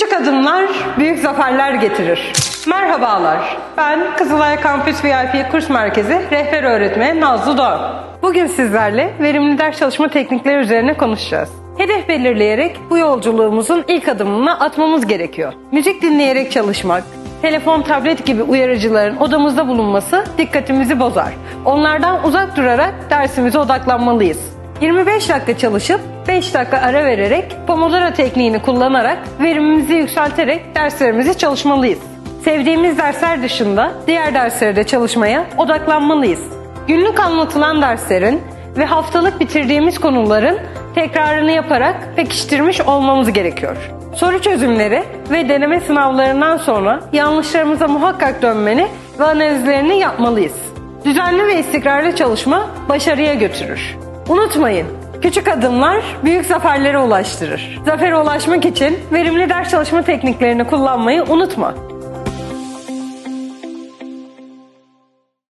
Küçük adımlar büyük zaferler getirir. Merhabalar, ben Kızılay Kampüs VIP Kurs Merkezi rehber öğretmeni Nazlı Doğan. Bugün sizlerle verimli ders çalışma teknikleri üzerine konuşacağız. Hedef belirleyerek bu yolculuğumuzun ilk adımını atmamız gerekiyor. Müzik dinleyerek çalışmak, telefon, tablet gibi uyarıcıların odamızda bulunması dikkatimizi bozar. Onlardan uzak durarak dersimize odaklanmalıyız. 25 dakika çalışıp 5 dakika ara vererek Pomodoro tekniğini kullanarak verimimizi yükselterek derslerimizi çalışmalıyız. Sevdiğimiz dersler dışında diğer derslerde çalışmaya odaklanmalıyız. Günlük anlatılan derslerin ve haftalık bitirdiğimiz konuların tekrarını yaparak pekiştirmiş olmamız gerekiyor. Soru çözümleri ve deneme sınavlarından sonra yanlışlarımıza muhakkak dönmeni ve analizlerini yapmalıyız. Düzenli ve istikrarlı çalışma başarıya götürür. Unutmayın, küçük adımlar büyük zaferlere ulaştırır. Zafere ulaşmak için verimli ders çalışma tekniklerini kullanmayı unutma.